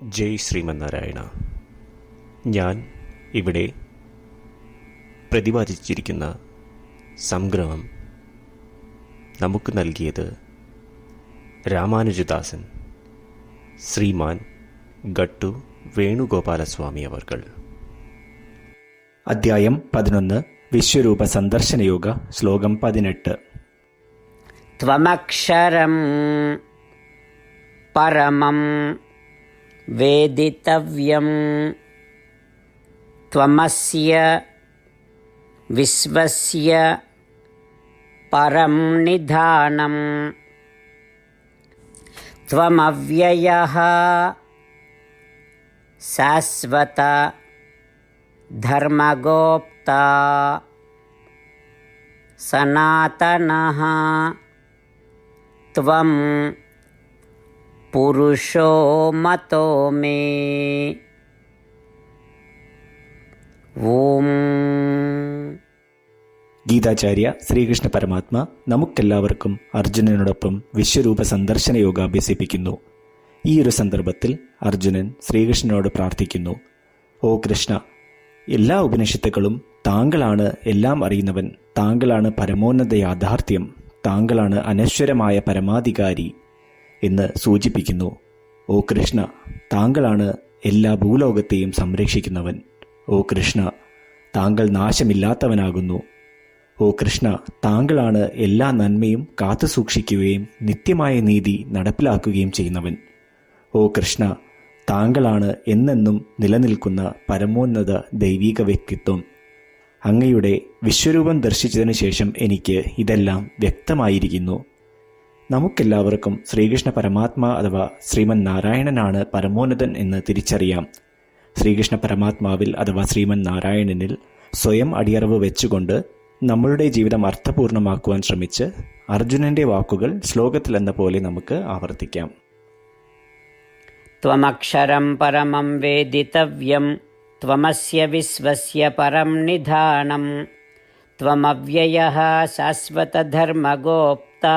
ജയ് ശ്രീമന്നാരായണ ഞാൻ ഇവിടെ പ്രതിപാദിച്ചിരിക്കുന്ന സംഗ്രഹം നമുക്ക് നൽകിയത് രാമാനുജദാസൻ ശ്രീമാൻ ഗട്ടു വേണുഗോപാലസ്വാമി അവർകൾ അധ്യായം പതിനൊന്ന് വിശ്വരൂപ സന്ദർശനയോഗ ശ്ലോകം പതിനെട്ട് त्वमक्षरं परमं वेदितव्यं त्वमस्य विश्वस्य परं निधानं त्वमव्ययः शाश्वत धर्मगोप्ता सनातनः त्वं പുരുഷോ മതോ മേ. ഓം ഗീതാചാര്യ ശ്രീകൃഷ്ണ പരമാത്മ നമുക്കെല്ലാവർക്കും അർജുനനോടൊപ്പം വിശ്വരൂപ സന്ദർശന യോഗ അഭ്യസിപ്പിക്കുന്നു. ഈ ഒരു സന്ദർഭത്തിൽ അർജുനൻ ശ്രീകൃഷ്ണനോട് പ്രാർത്ഥിക്കുന്നു. ഓ കൃഷ്ണ എല്ലാ ഉപനിഷത്തുക്കളും താങ്കളാണ് എല്ലാം അറിയുന്നവൻ. താങ്കളാണ് പരമോന്നത യാഥാർത്ഥ്യം. താങ്കളാണ് അനശ്വരമായ പരമാധികാരി. എന്ന് സൂചിപ്പിക്കുന്നു. ഓ കൃഷ്ണ താങ്കളാണ് എല്ലാ ഭൂലോകത്തെയും സംരക്ഷിക്കുന്നവൻ. ഓ കൃഷ്ണ താങ്കൾ നാശമില്ലാത്തവനാകുന്നു. ഓ കൃഷ്ണ താങ്കളാണ് എല്ലാ നന്മയും കാത്തു സൂക്ഷിക്കുകയും നിത്യമായ നീതി നടപ്പിലാക്കുകയും ചെയ്യുന്നവൻ. ഓ കൃഷ്ണ താങ്കളാണ് എന്നെന്നും നിലനിൽക്കുന്ന പരമോന്നത ദൈവീക വ്യക്തിത്വം. അങ്ങയുടെ വിശ്വരൂപം ദർശിച്ചതിനു ശേഷം എനിക്ക് ഇതെല്ലാം വ്യക്തമായിരിക്കുന്നു. നമുക്കെല്ലാവർക്കും ശ്രീകൃഷ്ണ പരമാത്മ അഥവാ ശ്രീമൻ നാരായണനാണ് പരമോന്നതൻ എന്ന് തിരിച്ചറിയാം ശ്രീകൃഷ്ണ പരമാത്മാവിൽ അഥവാ ശ്രീമൻ നാരായണനിൽ സ്വയം അടിയറവ് വെച്ചുകൊണ്ട് നമ്മളുടെ ജീവിതം അർത്ഥപൂർണമാക്കുവാൻ ശ്രമിച്ച് അർജുനന്റെ വാക്കുകൾ ശ്ലോകത്തിലെന്ന പോലെ നമുക്ക് ആവർത്തിക്കാം त्वमक्षरं परमं वेदितव्यं त्वमस्य विश्वस्य परं निधानं त्वमव्ययः शाश्वतधर्मगोप्ता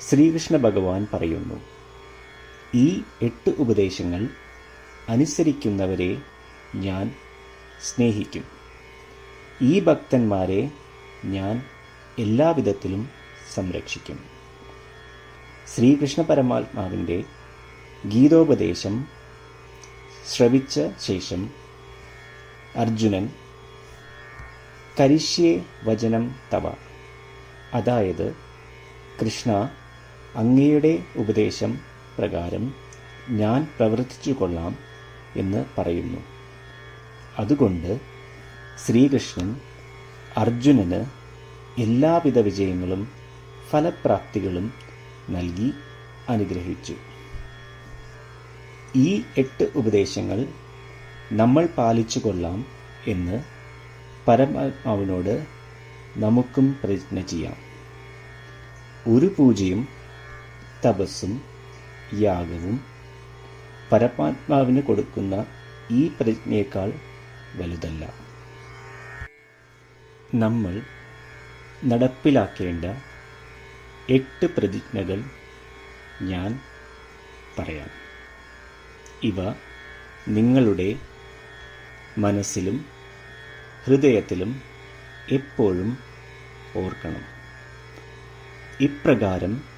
ശ്രീകൃഷ്ണ ഭഗവാൻ പറയുന്നു ഈ എട്ട് ഉപദേശങ്ങൾ അനുസരിക്കുന്നവരെ ഞാൻ സ്നേഹിക്കും. ഈ ഭക്തന്മാരെ ഞാൻ എല്ലാവിധത്തിലും സംരക്ഷിക്കും. ശ്രീകൃഷ്ണ പരമാത്മാവിന്റെ ഗീതോപദേശം ശ്രവിച്ച ശേഷം അർജുനൻ കരിഷ്യേ വചനം തവ അതായത് കൃഷ്ണ അങ്ങയുടെ ഉപദേശം പ്രകാരം ഞാൻ പ്രവർത്തിച്ചു കൊള്ളാം എന്ന് പറയുന്നു. അതുകൊണ്ട് ശ്രീകൃഷ്ണൻ അർജുനന് എല്ലാവിധ വിജയങ്ങളും ഫലപ്രാപ്തികളും നൽകി അനുഗ്രഹിച്ചു. ഈ എട്ട് ഉപദേശങ്ങൾ നമ്മൾ പാലിച്ചു കൊള്ളാം എന്ന് പരമാത്മാവിനോട് നമുക്കും പ്രതിജ്ഞ ചെയ്യാം. ഒരു പൂജയും തപസ്സും യാഗവും പരമാത്മാവിന് കൊടുക്കുന്ന ഈ പ്രജ്ഞയേക്കാൾ വലുതല്ല. നമ്മൾ നടപ്പിലാക്കേണ്ട എട്ട് പ്രതിജ്ഞകൾ ഞാൻ പറയാം. ഇവ നിങ്ങളുടെ മനസ്സിലും ഹൃദയത്തിലും എപ്പോഴും ഓർക്കണം. ഇപ്രകാരം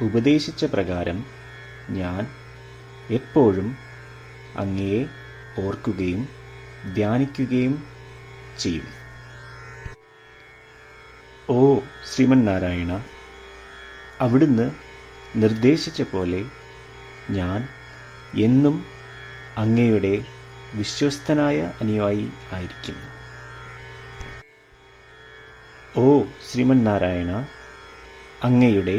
ഉപദേശിച്ച പ്രകാരം ഞാൻ എപ്പോഴും അങ്ങയെ ഓർക്കുകയും ധ്യാനിക്കുകയും ചെയ്യും. ഓ ശ്രീമന്നാരായണ അവിടുന്ന് നിർദ്ദേശിച്ച പോലെ ഞാൻ എന്നും അങ്ങയുടെ വിശ്വസ്തനായ അനുയായി ആയിരിക്കും. ഓ ശ്രീമന്നാരായണ അങ്ങയുടെ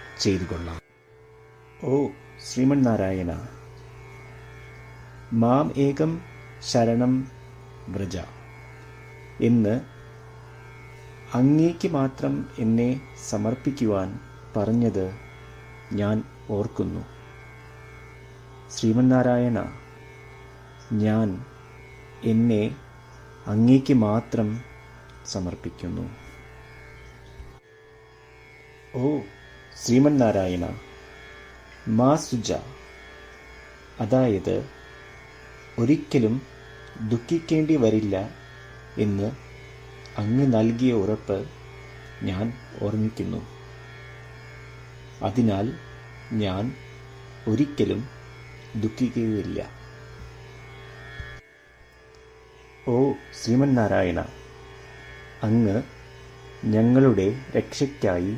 ചെയ്തു കൊള്ളാം ഓ ശ്രീമന്നാരായണ മാം ഏകം ശരണം വ്രജ. എന്ന് അങ്ങേക്ക് മാത്രം എന്നെ സമർപ്പിക്കുവാൻ പറഞ്ഞത് ഞാൻ ഓർക്കുന്നു. ശ്രീമന്നാരായണ ഞാൻ എന്നെ അങ്ങേക്ക് മാത്രം സമർപ്പിക്കുന്നു. ഓ ശ്രീമന്നാരായണ മാ സുജ അതായത് ഒരിക്കലും ദുഃഖിക്കേണ്ടി വരില്ല എന്ന് അങ്ങ് നൽകിയ ഉറപ്പ് ഞാൻ ഓർമ്മിക്കുന്നു. അതിനാൽ ഞാൻ ഒരിക്കലും ദുഃഖിക്കുകയില്ല. ഓ ശ്രീമന്നാരായണ അങ്ങ് ഞങ്ങളുടെ രക്ഷയ്ക്കായി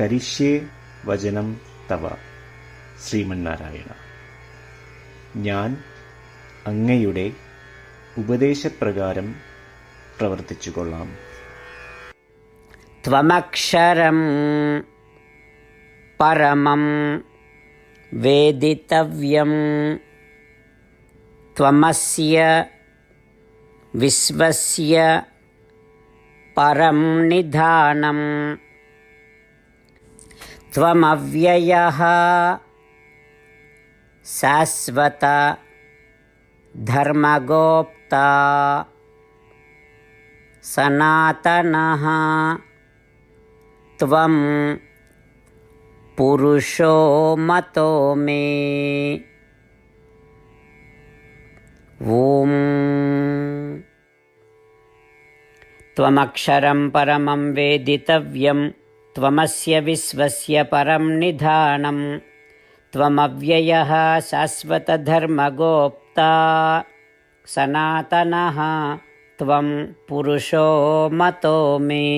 കരിഷ്യേ വചനം തവ ശ്രീമന്നാരായണ ഞാൻ അങ്ങയുടെ ഉപദേശപ്രകാരം പ്രവർത്തിച്ചു കൊള്ളാം त्वमक्षरं परमं वेदितव्यं त्वमस्य विश्वस्य परं निधानं त्वमव्ययः शाश्वत धर्मगोप्ता सनातनः त्वं पुरुषो मतो मे। ॐ त्वमक्षरं परमं वेदितव्यं त्वमस्य विश्वस्य परं निधानं। त्वमव्ययः शाश्वतधर्मगोप्ता। सनातनः त्वं पुरुषो मतो मे